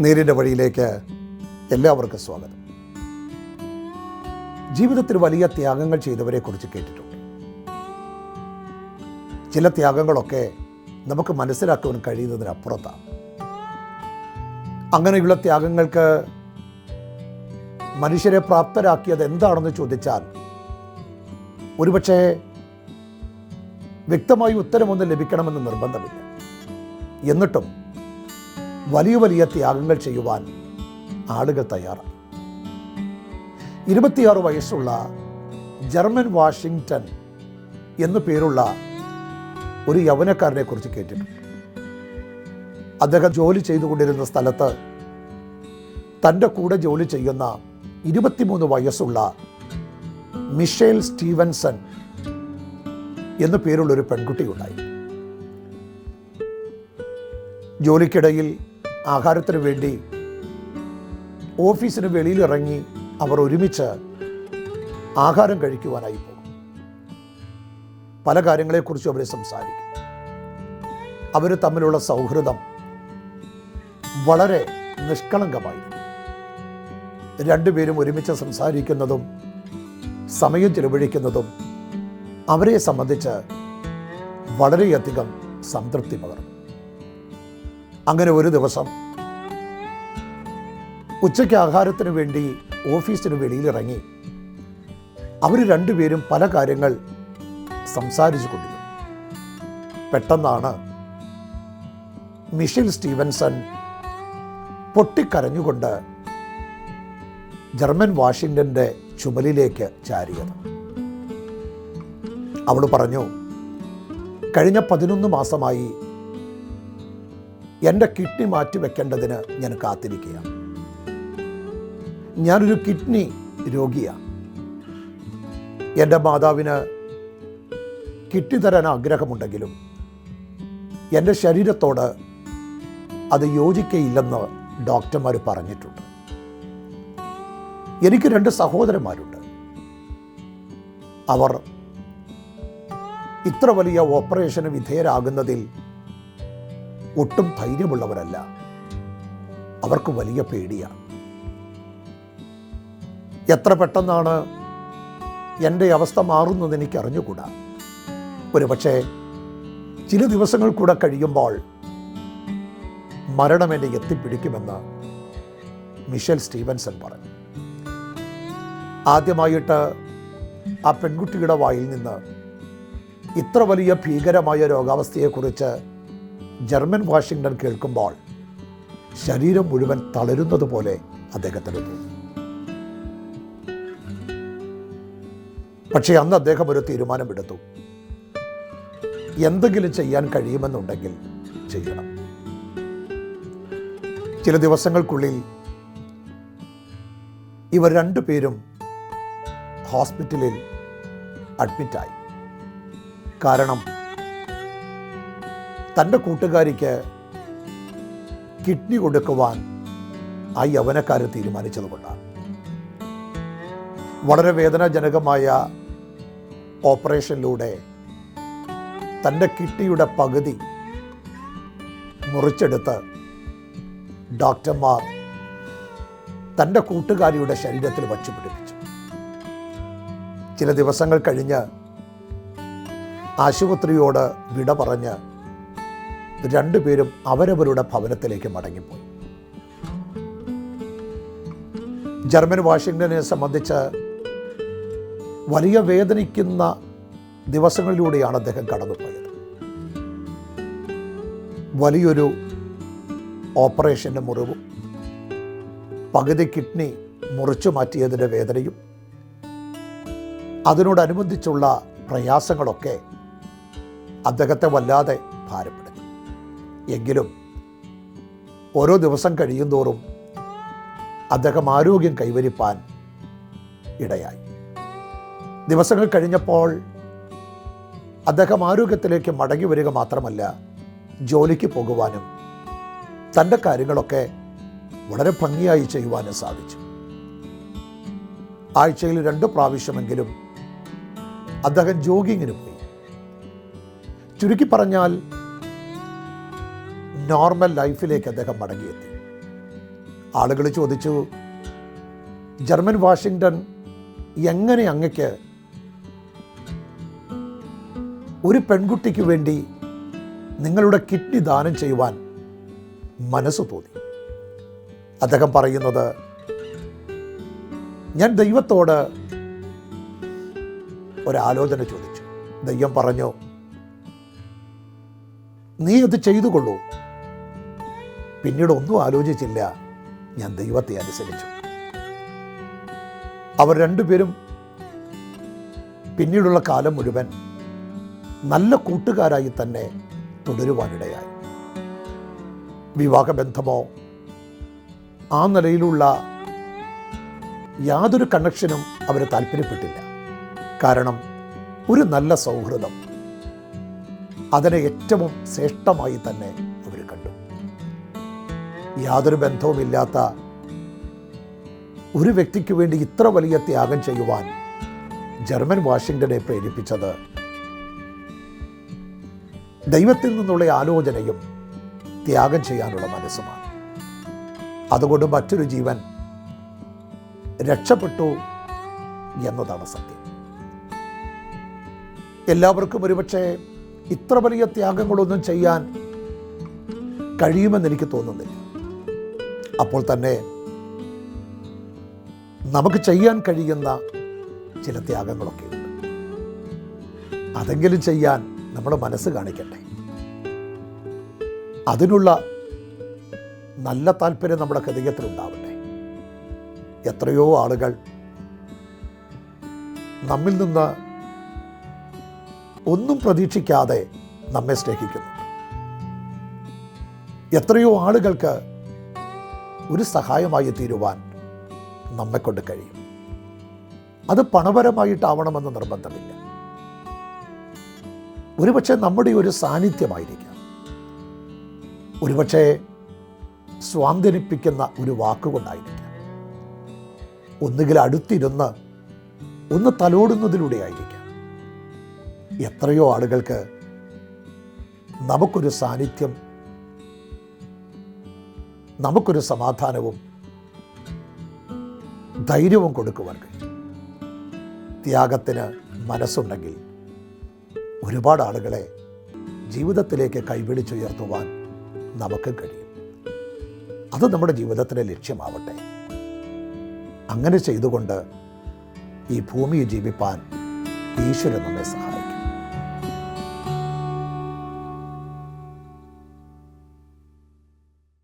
നേരിന്റെ വഴിയിലേക്ക് എല്ലാവർക്കും സ്വാഗതം. ജീവിതത്തിൽ വലിയ ത്യാഗങ്ങൾ ചെയ്തവരെ കുറിച്ച് കേട്ടിട്ടുണ്ട്. ചില ത്യാഗങ്ങളൊക്കെ നമുക്ക് മനസ്സിലാക്കുവാൻ കഴിയുന്നതിനപ്പുറത്താണ്. അങ്ങനെയുള്ള ത്യാഗങ്ങൾക്ക് മനുഷ്യരെ പ്രാപ്തരാക്കിയത് എന്താണെന്ന് ചോദിച്ചാൽ ഒരുപക്ഷെ വ്യക്തമായി ഉത്തരമൊന്നും ലഭിക്കണമെന്ന് നിർബന്ധമില്ല. എന്നിട്ടും വലിയ വലിയ ത്യാഗങ്ങൾ ചെയ്യുവാൻ ആളുകൾ തയ്യാറാണ്. ഇരുപത്തിയാറ് വയസ്സുള്ള ജർമ്മൻ വാഷിങ്ടൺ എന്നു പേരുള്ള ഒരു യൗവനക്കാരനെ കുറിച്ച് കേട്ടിട്ടുണ്ട്. അദ്ദേഹം ജോലി ചെയ്തുകൊണ്ടിരുന്ന സ്ഥലത്ത് തന്റെ കൂടെ ജോലി ചെയ്യുന്ന ഇരുപത്തിമൂന്ന് വയസ്സുള്ള മിഷേൽ സ്റ്റീവൻസൺ എന്നു പേരുള്ളൊരു പെൺകുട്ടിയുണ്ടായി. ജോലിക്കിടയിൽ ആഹാരത്തിന് വേണ്ടി ഓഫീസിന് വെളിയിലിറങ്ങി അവർ ഒരുമിച്ച് ആഹാരം കഴിക്കുവാനായി പോകും. പല കാര്യങ്ങളെക്കുറിച്ചും അവർ സംസാരിക്കും. അവർ തമ്മിലുള്ള സൗഹൃദം വളരെ നിഷ്കളങ്കമായിരുന്നു രണ്ടുപേരും ഒരുമിച്ച് സംസാരിക്കുന്നതും സമയം ചിലവഴിക്കുന്നതും അവരെ സംബന്ധിച്ച് വളരെയധികം സംതൃപ്തി പകർന്നു. അങ്ങനെ ഒരു ദിവസം ഉച്ചയ്ക്ക് ആഹാരത്തിന് വേണ്ടി ഓഫീസിന് വെളിയിലിറങ്ങി. അവർ രണ്ടുപേരും പല കാര്യങ്ങൾ സംസാരിച്ചു കൊണ്ടിരുന്നു. പെട്ടെന്നാണ് മിഷിൽ സ്റ്റീവൻസൺ പൊട്ടിക്കരഞ്ഞുകൊണ്ട് ജർമ്മൻ വാഷിങ്ടന്റെ ചുമലിലേക്ക് ചാരിയത്. അവൾ പറഞ്ഞു കഴിഞ്ഞ പതിനൊന്ന് മാസമായി എന്റെ കിഡ്നി മാറ്റി വെക്കേണ്ടതിന് ഞാൻ കാത്തിരിക്കുകയാണ്. ഞാനൊരു കിഡ്നി രോഗിയാണ്. എന്റെ മാതാവിന് കിഡ്നി തരാൻ ആഗ്രഹമുണ്ടെങ്കിലും എന്റെ ശരീരത്തോട് അത് യോജിക്കയില്ലെന്ന് ഡോക്ടർമാർ പറഞ്ഞിട്ടുണ്ട്. എനിക്ക് രണ്ട് സഹോദരന്മാരുണ്ട്. അവർ ഇത്ര വലിയ ഓപ്പറേഷന് വിധേയരാകുന്നതിൽ ഒട്ടും ധൈര്യമുള്ളവരല്ല. അവർക്ക് വലിയ പേടിയാണ് എത്ര പെട്ടെന്നാണ് എന്റെ അവസ്ഥ മാറുന്നത് എനിക്ക് അറിഞ്ഞുകൂടാ ഒരു പക്ഷേ ചില ദിവസങ്ങൾ കൂടെ കഴിയുമ്പോൾ മരണം എന്നെ എത്തിപ്പിടിക്കുമെന്ന് മിഷേൽ സ്റ്റീവൻസൺ പറഞ്ഞു. ആദ്യമായിട്ട് ആ പെൺകുട്ടിയുടെ വായിൽ നിന്ന് ഇത്ര വലിയ ഭീകരമായ രോഗാവസ്ഥയെക്കുറിച്ച് ജർമ്മൻ വാഷിങ്ടൺ കേൾക്കുമ്പോൾ ശരീരം മുഴുവൻ തളരുന്നത് പോലെ അദ്ദേഹത്തിന് തോന്നി. പക്ഷേ അന്ന് അദ്ദേഹം ഒരു തീരുമാനമെടുത്തു. എന്തെങ്കിലും ചെയ്യാൻ കഴിയുമെന്നുണ്ടെങ്കിൽ ചെയ്യണം. ചില ദിവസങ്ങൾക്കുള്ളിൽ ഇവർ രണ്ടുപേരും ഹോസ്പിറ്റലിൽ അഡ്മിറ്റായി. കാരണം തന്റെ കൂട്ടുകാരിക്ക് കിഡ്നി കൊടുക്കുവാൻ ആ യൗവനക്കാരൻ തീരുമാനിച്ചതുകൊണ്ടാണ്. വളരെ വേദനാജനകമായ ഓപ്പറേഷനിലൂടെ തന്റെ കിഡ്നിയുടെ പകുതി മുറിച്ചെടുത്ത് ഡോക്ടർമാർ തന്റെ കൂട്ടുകാരിയുടെ ശരീരത്തിൽ വച്ചു പിടിപ്പിച്ചു. ചില ദിവസങ്ങൾ കഴിഞ്ഞ് ആശുപത്രിയോട് വിട പറഞ്ഞ് രണ്ടുപേരും അവരവരുടെ ഭവനത്തിലേക്ക് മടങ്ങിപ്പോയി. ജർമ്മൻ വാഷിങ്ടനെ സംബന്ധിച്ച് വലിയ വേദനിക്കുന്ന ദിവസങ്ങളിലൂടെയാണ് അദ്ദേഹം കടന്നുപോയത്. വലിയൊരു ഓപ്പറേഷന്റെ മുറിവും പകുതി കിഡ്നി മുറിച്ചു മാറ്റിയതിന്റെ വേദനയും അതിനോടനുബന്ധിച്ചുള്ള പ്രയാസങ്ങളൊക്കെ അദ്ദേഹത്തെ വല്ലാതെ ഭാരപ്പെടുത്തി. എങ്കിലും ഓരോ ദിവസം കഴിയുന്തോറും അദ്ദേഹം ആരോഗ്യം കൈവരിപ്പാൻ ഇടയായി. ദിവസങ്ങൾ കഴിഞ്ഞപ്പോൾ അദ്ദേഹം ആരോഗ്യത്തിലേക്ക് മടങ്ങി വരിക മാത്രമല്ല ജോലിക്ക് പോകുവാനും തന്റെ കാര്യങ്ങളൊക്കെ വളരെ ഭംഗിയായി ചെയ്യുവാനും സാധിച്ചു. ആഴ്ചയിൽ രണ്ട് പ്രാവശ്യമെങ്കിലും അദ്ദേഹം ജോഗിങ്ങിന് പോയി. ചുരുക്കി പറഞ്ഞാൽ നോർമൽ ലൈഫിലേക്ക് അദ്ദേഹം മടങ്ങിയെത്തി. ആളുകൾ ചോദിച്ചു ജർമ്മൻ വാഷിങ്ടൺ എങ്ങനെ അങ്ങക്ക് ഒരു പെൺകുട്ടിക്ക് വേണ്ടി നിങ്ങളുടെ കിഡ്നി ദാനം ചെയ്യുവാൻ മനസ്സ് തോന്നി? അദ്ദേഹം പറയുന്നത് ഞാൻ ദൈവത്തോട് ഒരാലോചന ചോദിച്ചു. ദൈവം പറഞ്ഞു നീ അത് ചെയ്തു കൊള്ളൂ പിന്നീട് ഒന്നും ആലോചിച്ചില്ല. ഞാൻ ദൈവത്തെ അനുസരിച്ചു. അവർ രണ്ടുപേരും പിന്നീടുള്ള കാലം മുഴുവൻ നല്ല കൂട്ടുകാരായി തന്നെ തുടരുവാനിടയായി. വിവാഹബന്ധമോ ആ നിലയിലുള്ള യാതൊരു കണക്ഷനും അവർ താല്പര്യപ്പെട്ടില്ല. കാരണം ഒരു നല്ല സൗഹൃദം അതിനെ ഏറ്റവും ശ്രേഷ്ഠമായി തന്നെ യാതൊരു ബന്ധവുമില്ലാത്ത ഒരു വ്യക്തിക്ക് വേണ്ടി ഇത്ര വലിയ ത്യാഗം ചെയ്യുവാൻ ജർമ്മൻ വാഷിങ്ടനെ പ്രേരിപ്പിച്ചത്. ദൈവത്തിൽ നിന്നുള്ള ആലോചനയും ത്യാഗം ചെയ്യാനുള്ള മനസ്സുമാണ്. അതുകൊണ്ട് മറ്റൊരു ജീവൻ രക്ഷപ്പെട്ടു എന്നതാണ് സത്യം. എല്ലാവർക്കും ഒരുപക്ഷെ ഇത്ര വലിയ ത്യാഗങ്ങളൊന്നും ചെയ്യാൻ കഴിയുമെന്ന് എനിക്ക് തോന്നുന്നില്ല. അപ്പോൾ തന്നെ നമുക്ക് ചെയ്യാൻ കഴിയുന്ന ചില ത്യാഗങ്ങളൊക്കെ ഉണ്ട്. അതെങ്കിലും ചെയ്യാൻ നമ്മുടെ മനസ്സ് കാണിക്കട്ടെ. അതിനുള്ള നല്ല താല്പര്യം നമ്മുടെ ഹൃദയത്തിലുണ്ടാവട്ടെ എത്രയോ ആളുകൾ നമ്മിൽ നിന്ന് ഒന്നും പ്രതീക്ഷിക്കാതെ നമ്മെ സ്നേഹിക്കുന്നു. എത്രയോ ആളുകൾക്ക് ഒരു സഹായമായി തീരുവാൻ നമ്മെക്കൊണ്ട് കഴിയും. അത് പണപരമായിട്ടാവണമെന്ന് നിർബന്ധമില്ല. ഒരുപക്ഷെ നമ്മുടെ ഒരു സാന്നിധ്യമായിരിക്കാം. ഒരുപക്ഷെ സ്വാന്തനിപ്പിക്കുന്ന ഒരു വാക്കുകൊണ്ടായിരിക്കാം. ഒന്നുകിൽ അടുത്തിരുന്ന് ഒന്ന് തലോടുന്നതിലൂടെ ആയിരിക്കാം എത്രയോ ആളുകൾക്ക് നമുക്കൊരു സാന്നിധ്യം നമുക്കൊരു സമാധാനവും ധൈര്യവും കൊടുക്കുവാൻ കഴിയും. ത്യാഗത്തിന് മനസ്സുണ്ടെങ്കിൽ ഒരുപാട് ആളുകളെ ജീവിതത്തിലേക്ക് കൈപിടിച്ചുയർത്തുവാൻ നമുക്ക് കഴിയും. അത് നമ്മുടെ ജീവിതത്തിലെ ലക്ഷ്യമാവട്ടെ. അങ്ങനെ ചെയ്തുകൊണ്ട് ഈ ഭൂമിയെ ജീവിപ്പാൻ ഈശ്വരൻ നമ്മെ സഹായിക്കും.